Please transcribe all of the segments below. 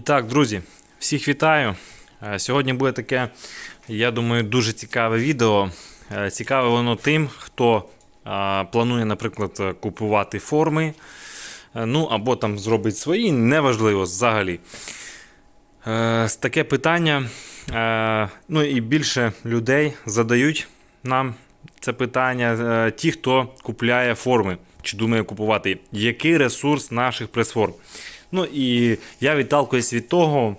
так, друзі, всіх вітаю. Е, Сьогодні буде таке, я думаю, дуже цікаве відео. Е, Цікаве воно тим, хто е, планує, наприклад, купувати форми, ну або там зробить свої, неважливо взагалі. Таке питання, ну і більше людей задають нам це питання. Ті, хто купляє форми, чи думає купувати, який ресурс наших прес-форм. Ну і я відталкуюсь від того,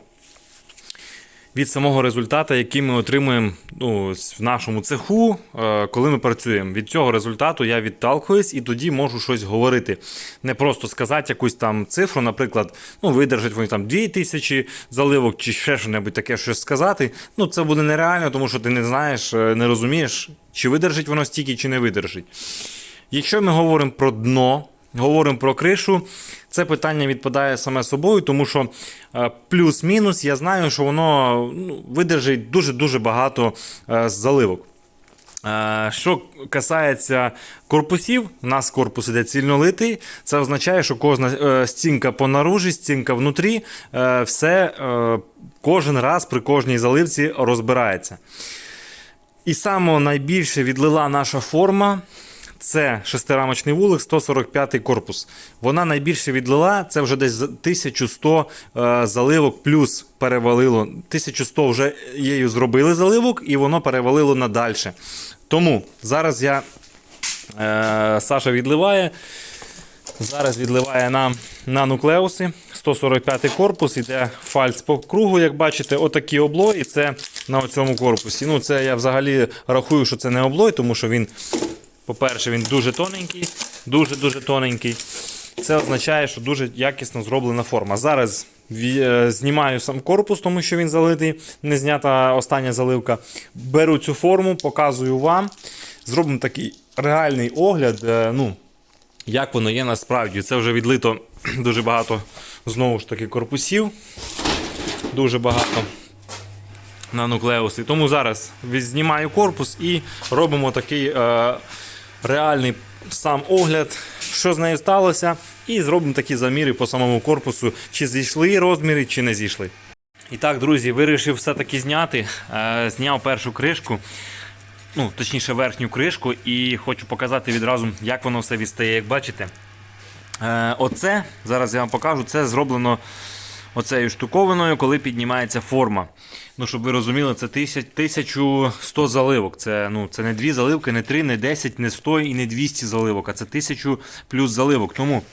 від самого результату, який ми отримуємо ну, в нашому цеху, е, коли ми працюємо. Від цього результату я відталкуюсь і тоді можу щось говорити. Не просто сказати якусь там цифру, наприклад, ну, видержать вони там 2000 заливок чи ще щось таке щось сказати. Ну, це буде нереально, тому що ти не знаєш, е, не розумієш, чи видержить воно стільки, чи не видержить. Якщо ми говоримо про дно, говоримо про кришу, це питання відпадає саме собою, тому що е, плюс-мінус я знаю, що воно ну, видержить дуже-дуже багато е, заливок. Е, Що касається корпусів, у нас корпус іде цільнолитий. Це означає, що кожна стінка по наружі, стінка внутрі, все кожен раз при кожній заливці розбирається. І саме найбільше відлила наша форма. Це шестирамочний вулик, 145 корпус. Вона найбільше відлила, це вже десь 1100 е, заливок, плюс перевалило. 1100 вже її зробили заливок, і воно перевалило надальше. Тому зараз я е, Саша відливає. Зараз відливає нам на нуклеуси. 145 корпус, іде фальц по кругу, як бачите, отакі облої. Це на цьому корпусі. Ну, це я взагалі рахую, що це не облой, тому що він, по-перше, він дуже тоненький, дуже-дуже тоненький. Це означає, що дуже якісно зроблена форма. Зараз е, знімаю сам корпус, тому що він залитий, не знята остання заливка. Беру цю форму, показую вам. Зробимо такий реальний огляд. е, Ну, як воно є насправді. Це вже відлито дуже багато знову ж таки корпусів. Дуже багато на нуклеуси. Тому зараз знімаю корпус і робимо такий е, реальний сам огляд, що з нею сталося, і зробимо такі заміри по самому корпусу, чи зійшли розміри, чи не зійшли. І так, друзі, вирішив все-таки зняти. Е, зняв першу кришку ну, точніше верхню кришку, і хочу показати відразу, як воно все відстає, як бачите. Е, оце, зараз я вам покажу, це зроблено оцею штуковиною, коли піднімається форма. Ну, щоб ви розуміли, це 1000 1100 заливок. Це, ну, це не 2 заливки, не 3, не 10, не 100 і не 200 заливок, а це 1000 плюс заливок. Тому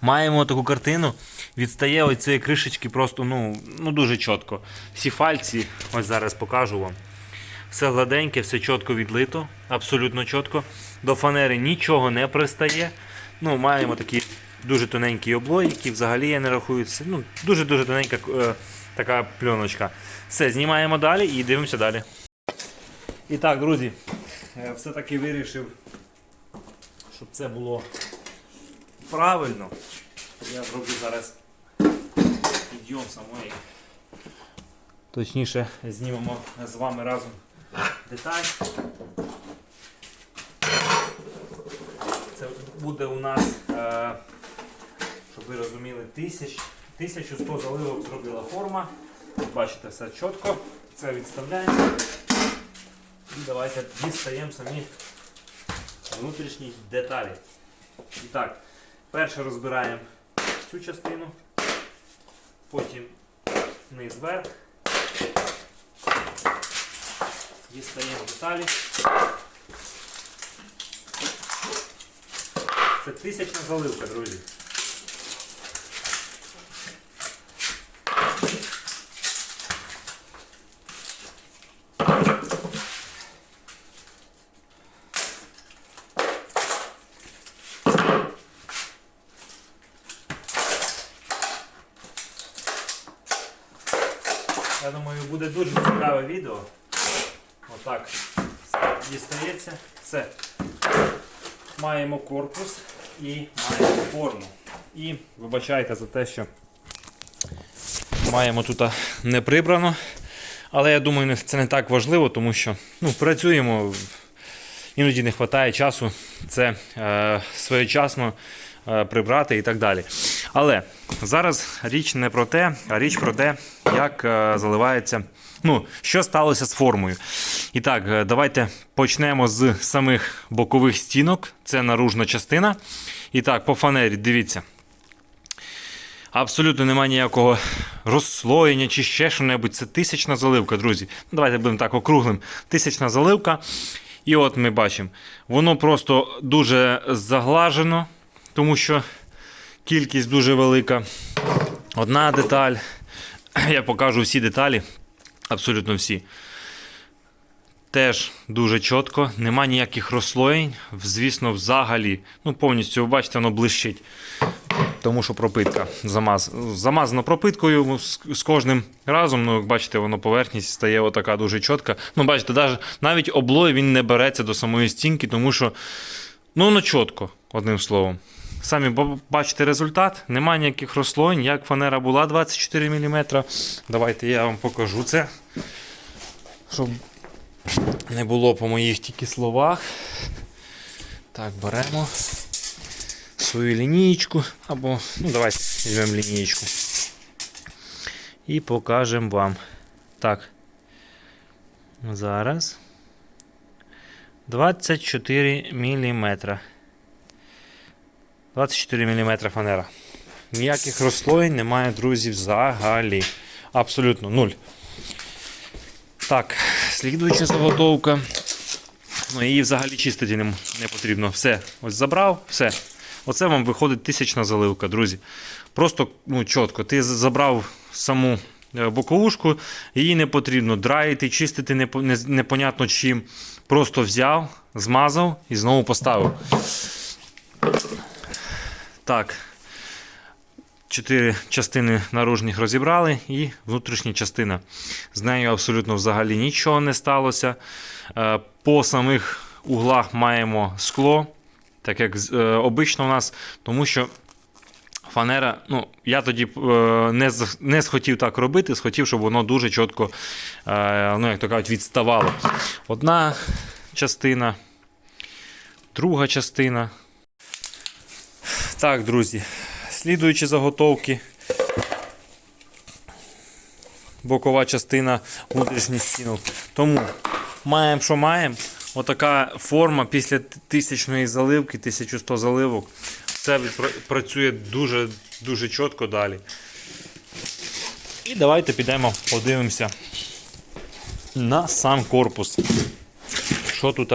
маємо таку картину. Відстає ось цієї кришечки просто ну, ну, дуже чітко. Всі фальці, ось зараз покажу вам. Все гладеньке, все чітко відлито, абсолютно чітко. До фанери нічого не пристає. Ну, маємо такі дуже тоненькі облої, які взагалі я не рахуються. Ну, дуже-дуже тоненька е, така пленочка. Все, знімаємо далі і дивимося далі. І так, друзі, е, все-таки вирішив, щоб це було правильно. Я зроблю зараз підйом самої. Точніше, знімемо з вами разом деталь. Це буде у нас, е, щоб ви розуміли, 1000 1100 заливок зробила форма. Бачите, все чітко. Це відставляємо. І давайте дістаємо самі внутрішні деталі. І так, перше розбираємо цю частину, потім низ вверх. Дістаємо деталі. Це тисячна заливка, друзі. Я думаю, буде дуже цікаве відео. Отак дістається. Все. Маємо корпус і маємо форму. І вибачайте за те, що маємо тут не прибрано. Але я думаю, це не так важливо, тому що ну, працюємо, іноді не вистачає часу це е, своєчасно прибрати і так далі. Але зараз річ не про те, а річ про те, як е, заливається. Ну, що сталося з формою. І так, е, давайте почнемо з самих бокових стінок. Це наружна частина. І так, по фанері, дивіться. Абсолютно немає ніякого розслоєння чи ще що-небудь. Це тисячна заливка, друзі. Ну, Давайте будемо так округлим. Тисячна заливка. І от ми бачимо, воно просто дуже заглажено, тому що кількість дуже велика. Одна деталь. Я покажу всі деталі, абсолютно всі. Теж дуже чітко, нема ніяких розслоєнь. Звісно, взагалі, ну повністю, ви бачите, воно блищить. Тому що пропитка замаз... замазана пропиткою з, кожним разом. Ну, як бачите, воно поверхність стає отака дуже чітка. Ну, бачите, навіть облой він не береться до самої стінки, тому що ну, воно чітко, одним словом. Самі бачите результат, немає ніяких розслоєнь, як фанера була 24 мм. Давайте я вам покажу це. Щоб не було по моїх тільки словах. Так, беремо свою лінієчку, або, ну давайте візьмемо лінієчку. І покажемо вам. Так. Зараз. 24 мм. 24 мм фанера. Ніяких розслоєнь немає, друзі, взагалі. Абсолютно нуль. Так, слідуюча заготовка. Ну, її взагалі чистити не, потрібно. Все, ось забрав, все. Оце вам виходить тисячна заливка, друзі. Просто ну, чітко. Ти забрав саму е, боковушку, її не потрібно драїти, чистити непо- не, непонятно чим. Просто взяв, змазав і знову поставив. Так. Чотири частини наружних розібрали і внутрішня частина. З нею абсолютно взагалі нічого не сталося. Е, По самих углах маємо скло, так як е, обично у нас, тому що фанера, ну, я тоді е, не, не схотів так робити, схотів, щоб воно дуже чітко, ну, як то кажуть, відставало. Одна частина, друга частина. Так, друзі, слідуючі заготовки. Бокова частина внутрішніх стінок. Тому маємо, що маємо. Отака форма після тисячної заливки, 1100 заливок. Це працює дуже, дуже чітко далі. І давайте підемо подивимося на сам корпус. Що тут,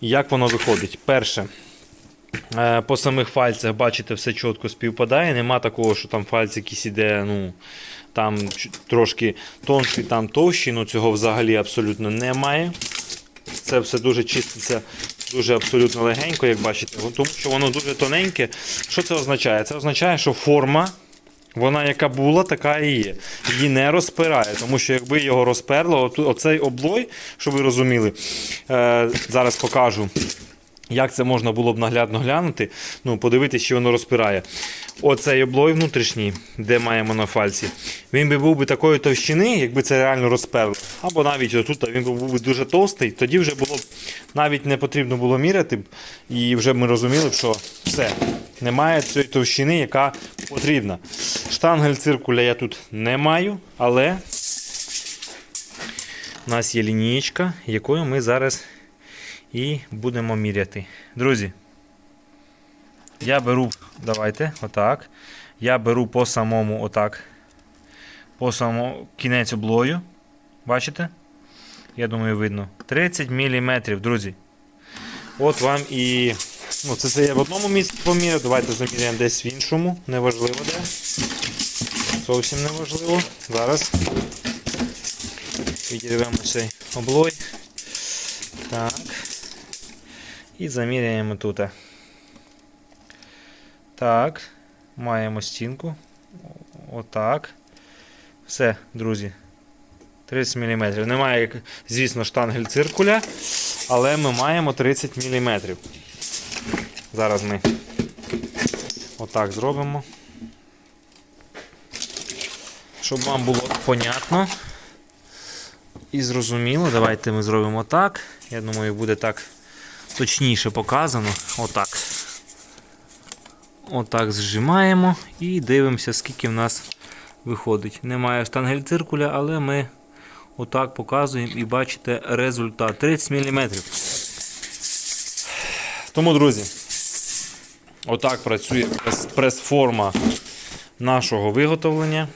як воно виходить? Перше. Е, По самих фальцях, бачите, все чітко співпадає. Нема такого, що там фальц якийсь іде, ну, там трошки тонший, там товщий, ну цього взагалі абсолютно немає. Це все дуже чиститься, дуже абсолютно легенько, як бачите, тому що воно дуже тоненьке. Що це означає? Це означає, що форма, вона яка була, така і є. Її не розпирає, тому що якби його розперло, оцей облой, щоб ви розуміли, е, зараз покажу. Як це можна було б наглядно глянути? Ну, подивитися, що воно розпирає. Оцей облой внутрішній, де маємо на фальці, він би був би такої товщини, якби це реально розперло. Або навіть отут він був би дуже товстий, тоді вже було б навіть не потрібно було міряти, і вже ми розуміли, що все, немає цієї товщини, яка потрібна. Штангель циркуля я тут не маю, але у нас є лінієчка, якою ми зараз і будемо міряти. Друзі, я беру, давайте, отак. Я беру по самому отак. По самому кінець облою. Бачите? Я думаю, видно. 30 мм, друзі. От вам і. Ну, це, це я в одному місці поміряв. Давайте заміряємо десь в іншому. Неважливо де. Зовсім неважливо. Зараз. Відірвемо цей облой. Так. І заміряємо тут. Так. Маємо стінку. Отак. Все, друзі. 30 мм. Немає, звісно, штангель циркуля, але ми маємо 30 мм. Зараз ми отак зробимо. Щоб вам було понятно і зрозуміло, давайте ми зробимо так. Я думаю, буде так точніше показано. Отак. Отак зжимаємо і дивимося, скільки в нас виходить. Немає штангель-циркуля, але ми отак показуємо і бачите результат 30 мм. Тому, друзі, отак працює прес- прес-форма нашого виготовлення.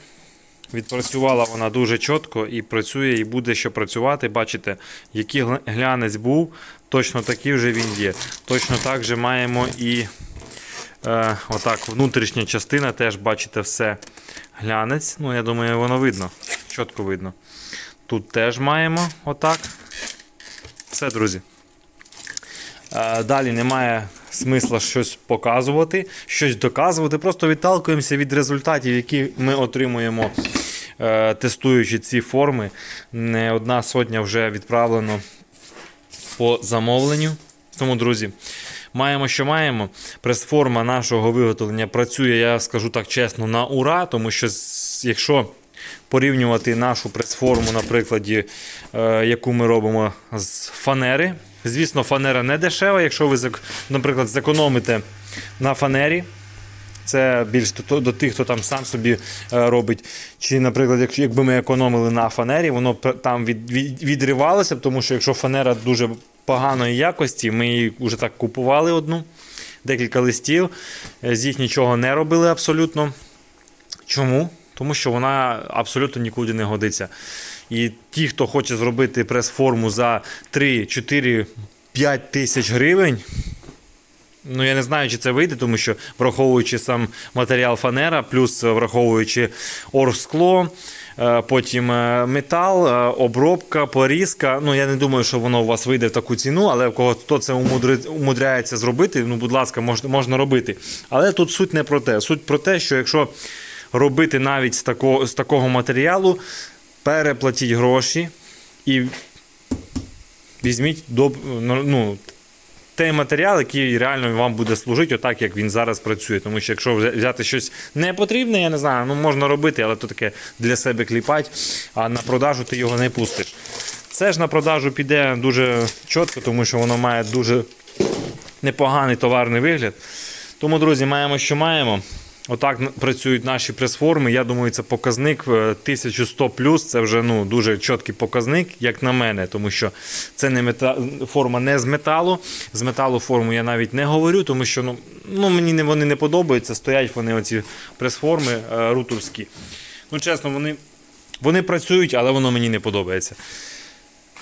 Відпрацювала вона дуже чітко і працює, і буде що працювати. Бачите, який глянець був, точно такий вже він є. Точно так же маємо і е, отак, внутрішня частина, теж бачите все глянець. Ну, я думаю, воно видно. Чітко видно. Тут теж маємо отак. Все, друзі. Е, Далі немає смисла щось показувати, щось доказувати. Просто відталкуємося від результатів, які ми отримуємо, тестуючи ці форми. Не одна сотня вже відправлено по замовленню. Тому, друзі, маємо, що маємо. Прес-форма нашого виготовлення працює, я скажу так чесно, на ура, тому що якщо порівнювати нашу прес-форму, на прикладі, е, яку ми робимо з фанери. Звісно, фанера не дешева. Якщо ви, наприклад, зекономите на фанері, це більш до, до тих, хто там сам собі е, робить. Чи, наприклад, якби ми економили на фанері, воно там від, від, відривалося тому що якщо фанера дуже поганої якості, ми її вже так купували одну, декілька листів, е, з їх нічого не робили абсолютно. Чому? Тому що вона абсолютно нікуди не годиться. І ті, хто хоче зробити прес-форму за 3, 4, 5 тисяч гривень. Ну, я не знаю, чи це вийде, тому що враховуючи сам матеріал фанера, плюс е, враховуючи оргскло, е, потім е, метал, обробка, порізка. Ну, я не думаю, що воно у вас вийде в таку ціну, але кого хто це умудряється зробити, ну, будь ласка, можна, можна робити. Але тут суть не про те. Суть про те, що якщо робити навіть з такого, з такого матеріалу, переплатіть гроші і візьміть доб, ну, той матеріал, який реально вам буде служити, отак, як він зараз працює. Тому що якщо взяти щось непотрібне, я не знаю, ну можна робити, але то таке для себе кліпати, а на продажу ти його не пустиш. Це ж на продажу піде дуже чітко, тому що воно має дуже непоганий товарний вигляд. Тому, друзі, маємо, що маємо. Отак працюють наші прес-форми. Я думаю, це показник е, 1100 Це вже ну, дуже чіткий показник, як на мене, тому що це не мета... форма не з металу. З металу форму я навіть не говорю, тому що ну, ну, мені не, вони не подобаються. Стоять вони оці прес-форми е, рутовські. Ну, чесно, вони, вони працюють, але воно мені не подобається.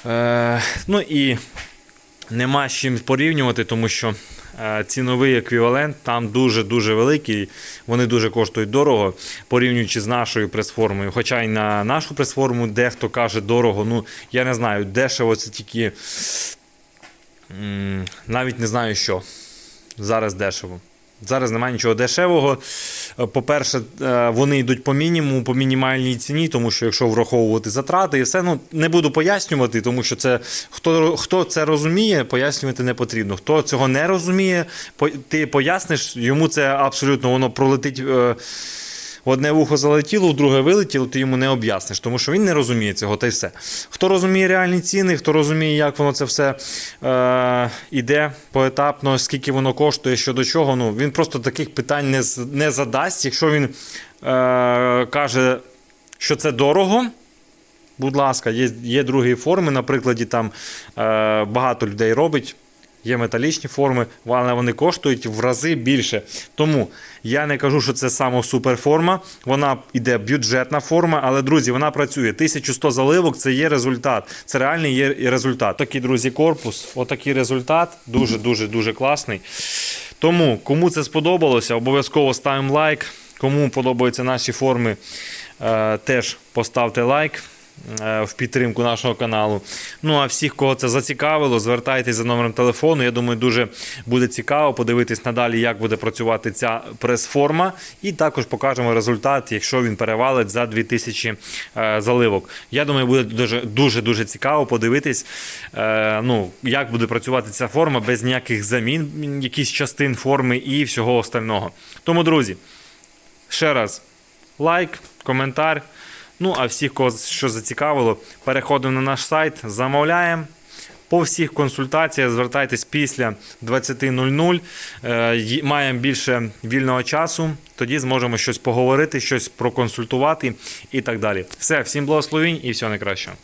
Е, ну і нема з чим порівнювати, тому що ціновий еквівалент там дуже-дуже великий. Вони дуже коштують дорого, порівнюючи з нашою прес-формою. Хоча й на нашу прес-форму дехто каже дорого. Ну, я не знаю, дешево це тільки. Навіть не знаю що. Зараз дешево. Зараз немає нічого дешевого. Е, По-перше, е, вони йдуть по мінімуму, по мінімальній ціні, тому що якщо враховувати затрати і все, ну не буду пояснювати, тому що це хто, хто це розуміє, пояснювати не потрібно. Хто цього не розуміє, ти поясниш, йому це абсолютно воно пролетить. В одне вухо залетіло, в друге вилетіло, ти йому не об'ясниш, тому що він не розуміє цього, та й все. Хто розуміє реальні ціни, хто розуміє, як воно це все е, іде поетапно, скільки воно коштує, що до чого, ну він просто таких питань не, не задасть. Якщо він е, каже, що це дорого. Будь ласка, є, є другі форми. На прикладі там е, багато людей робить. Є металічні форми, але вони коштують в рази більше. Тому я не кажу, що це саме суперформа. Вона йде бюджетна форма, але друзі, вона працює. 1100 заливок це є результат. Це реальний є результат. Такий, друзі, корпус. Отакий результат. Дуже, дуже, дуже класний. Тому, кому це сподобалося, обов'язково ставимо лайк. Кому подобаються наші форми, е, теж поставте лайк в підтримку нашого каналу. Ну а всіх, кого це зацікавило, звертайтеся за номером телефону. Я думаю, дуже буде цікаво подивитись надалі, як буде працювати ця прес-форма. І також покажемо результат, якщо він перевалить за 2000 е, заливок. Я думаю, буде дуже дуже дуже цікаво подивитись, е, ну, як буде працювати ця форма без ніяких замін, якісь частин форми і всього остального. Тому, друзі. Ще раз лайк, коментар. Ну, а всіх, кого що зацікавило, переходимо на наш сайт, замовляємо. По всіх консультаціях звертайтесь після 20.00. Е, Маємо більше вільного часу. Тоді зможемо щось поговорити, щось проконсультувати і так далі. Все, всім благословінь і всього найкращого.